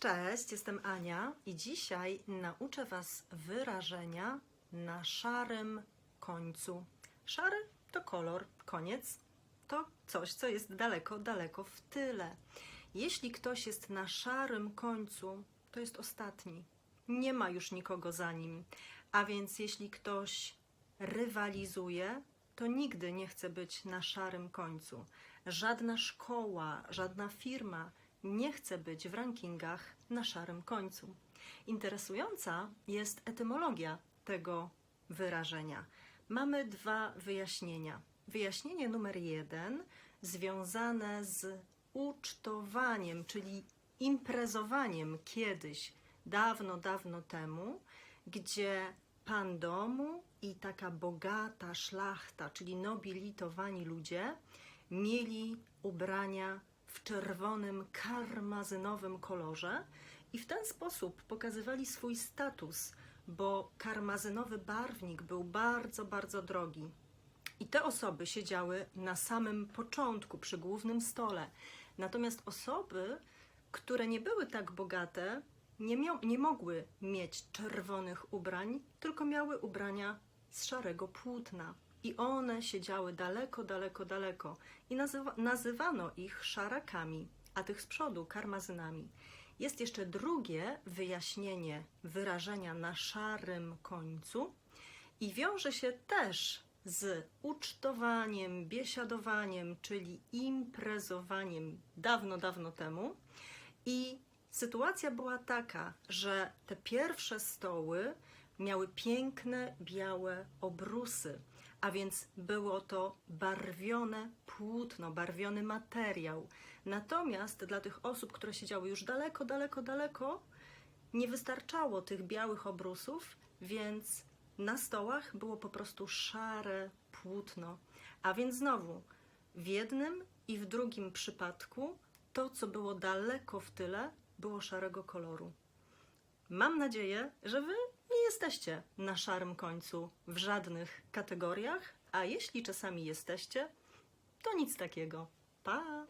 Cześć, jestem Ania i dzisiaj nauczę Was wyrażenia na szarym końcu. Szary to kolor, koniec to coś, co jest daleko, daleko w tyle. Jeśli ktoś jest na szarym końcu, to jest ostatni. Nie ma już nikogo za nim. A więc jeśli ktoś rywalizuje, to nigdy nie chce być na szarym końcu. Żadna szkoła, żadna firma nie chce być w rankingach na szarym końcu. Interesująca jest etymologia tego wyrażenia. Mamy dwa wyjaśnienia. Wyjaśnienie numer jeden związane z ucztowaniem, czyli imprezowaniem kiedyś, dawno, dawno temu, gdzie pan domu i taka bogata szlachta, czyli nobilitowani ludzie, mieli ubrania w czerwonym, karmazynowym kolorze i w ten sposób pokazywali swój status, bo karmazynowy barwnik był bardzo, bardzo drogi. I te osoby siedziały na samym początku, przy głównym stole. Natomiast osoby, które nie były tak bogate, nie, mia- nie mogły mieć czerwonych ubrań, tylko miały ubrania z szarego płótna. I one siedziały daleko, daleko, daleko. I nazywa- nazywano ich szarakami, a tych z przodu karmazynami. Jest jeszcze drugie wyjaśnienie wyrażenia na szarym końcu i wiąże się też z ucztowaniem, biesiadowaniem, czyli imprezowaniem dawno, dawno temu. I sytuacja była taka, że te pierwsze stoły miały piękne, białe obrusy, a więc było to barwione płótno, barwiony materiał. Natomiast dla tych osób, które siedziały już daleko, daleko, daleko, nie wystarczało tych białych obrusów, więc na stołach było po prostu szare płótno. A więc znowu, w jednym i w drugim przypadku to, co było daleko w tyle, było szarego koloru. Mam nadzieję, że Wy jesteście na szarym końcu w żadnych kategoriach, a jeśli czasami jesteście, to nic takiego. Pa!